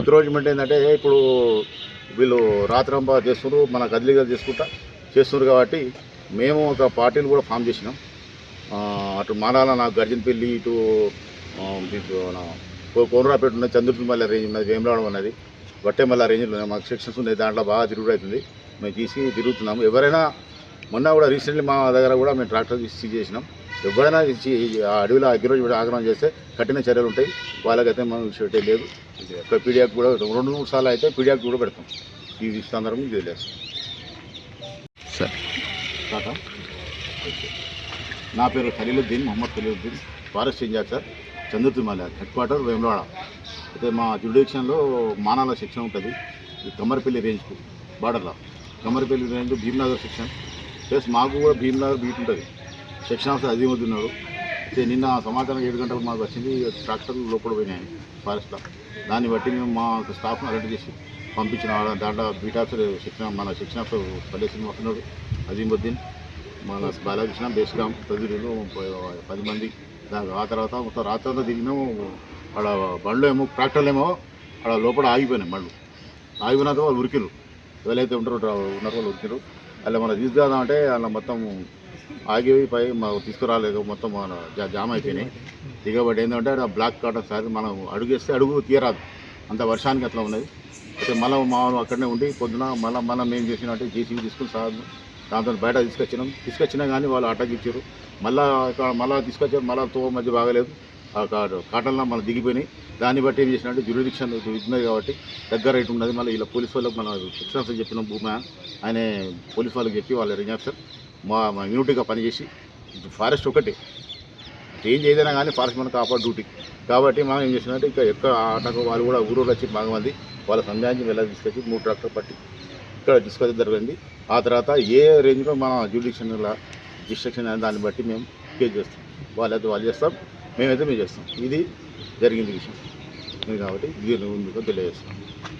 Encroachment ఏంటంటే ఇప్పుడు వీళ్ళు రాత్రంబా చేస్తున్నారు మన కదిలిగా చేసుకుంటా చేస్తున్నారు కాబట్టి మేము ఒక పార్టీని కూడా ఫామ్ చేసినాం. అటు మానాల నాకు గర్జన్పల్లి ఇటు కోనరాపేట ఉన్నది చంద్రుమల్ల రేంజ్ ఉన్నది వేమలాడం ఉన్నది వట్టెమల్ల రేంజ్లో ఉన్నాయి మాకు సెక్షన్స్ ఉన్నాయి దాంట్లో బాగా తిరుగుడు అవుతుంది. మేము తీసి తిరుగుతున్నాము. ఎవరైనా మొన్న కూడా రీసెంట్లీ మా దగ్గర కూడా మేము ట్రాక్టర్ తీసి చేసినాం. ఎవరైనా ఇచ్చి ఆ అడవిలో కూడా ఆగ్రహం చేస్తే కఠిన చర్యలు ఉంటాయి. వాళ్ళకైతే మనం విషయం లేదు. ఒక పీడియాక్ కూడా రెండు మూడు సార్లు అయితే పీడియాక్ కూడా పెడతాం. ఈ సందర్భం ఇది తెలియదు. సార్. నా పేరు Khaliluddin Mohammed Khaliluddin forest sir Chandrutimala head quarter Vemulawada. అయితే మా జ్యుడిక్షన్లో మానాల సెక్షన్ ఉంటుంది. కమ్మరిపల్లి రేంజ్కు బార్డర్లో. Kammaripalli range Bheemnagar section. Plus మాకు కూడా భీమ్నగర్ బీట్ ఉంటుంది. సెక్షన్ ఆఫీసర్ అజీముద్దీ నిన్న సమాచారం ఏడు గంటలకు మాకు వచ్చింది ట్రాక్టర్లు లోపల పోయినాయి ఫారెస్ట్లో. దాన్ని బట్టి మేము మా స్టాఫ్ను అలర్ట్ చేసి పంపించిన దాంట్లో బీట్ ఆఫీసర్ మన సెక్షన్ పల్లె శ్రీనివాస్ అజీముద్దీన్ మన బాలకృష్ణ బేస్గాం ప్రజలు పది మంది. దాని ఆ తర్వాత మొత్తం రాత్రి అంతా దిగినాము ఆడ బండ్లు ఏమో ట్రాక్టర్లు ఏమో ఆడ లోపల ఆగిపోయినాయి బండ్లు ఆగిపోయిన వాళ్ళు ఉరికిరు ఎవరైతే ఉంటారో ఉన్నారో వాళ్ళు ఉరికిరు అలా మనం తీసుకురాదామంటే అలా మొత్తం ఆగి పై మాకు తీసుకురాలేదు మొత్తం మన జామ్ అయిపోయినాయి దిగబడి ఏంటంటే ఆ బ్లాక్ కాటన్ సార్ మనం అడుగు వేస్తే అడుగు తీయరాదు. అంత వర్షానికి అట్లా ఉన్నది. అయితే మళ్ళీ మా అక్కడనే ఉండి పొద్దున మళ్ళీ మనం ఏం చేసినట్టే జేసీబీ తీసుకుని సార్ దాంతో బయట తీసుకొచ్చినాం. తీసుకొచ్చినా కానీ వాళ్ళు అటాక్ ఇచ్చారు. మళ్ళీ మళ్ళీ తీసుకొచ్చారు మళ్ళీ తో మధ్య బాగలేదు. ఆ కా- కాటన్లో మళ్ళీ దిగిపోయినాయి. దాన్ని బట్టి ఏం చేసినట్టు జ్యురిడిక్షన్ ఉన్నది కాబట్టి దగ్గర రేటు ఉన్నది. మళ్ళీ ఇలా పోలీస్ వాళ్ళకి మన ఎక్స్ట్రాన్స్ చెప్పిన భూమి. ఆయన పోలీస్ వాళ్ళకి చెప్పి వాళ్ళ రిజాక్షన్ మా యూనిట్గా పనిచేసి ఫారెస్ట్ ఒకటి. ఏం చేయదైనా కానీ ఫారెస్ట్ మనం కాపాడు డ్యూటీ. కాబట్టి మనం ఏం చేసినట్టు ఇంకా ఎక్కడ ఆటకు వాళ్ళు కూడా ఊరూరు వచ్చి బాగా మంది వాళ్ళ సంధ్యాన్ని వెళ్ళి తీసుకొచ్చి మూడు ట్రాక్టర్ పట్టి ఇక్కడ తీసుకొచ్చి జరిగింది ఆ తర్వాత ఏ రేంజ్లో మన జ్యూడిక్షన్ డిస్ట్రక్షన్ అనే దాన్ని బట్టి మేము కేసు చేస్తాం. వాళ్ళైతే వాళ్ళు చేస్తాం మేమైతే మేము చేస్తాం. ఇది జరిగింది విషయం. కాబట్టి దీని తెలియజేస్తాం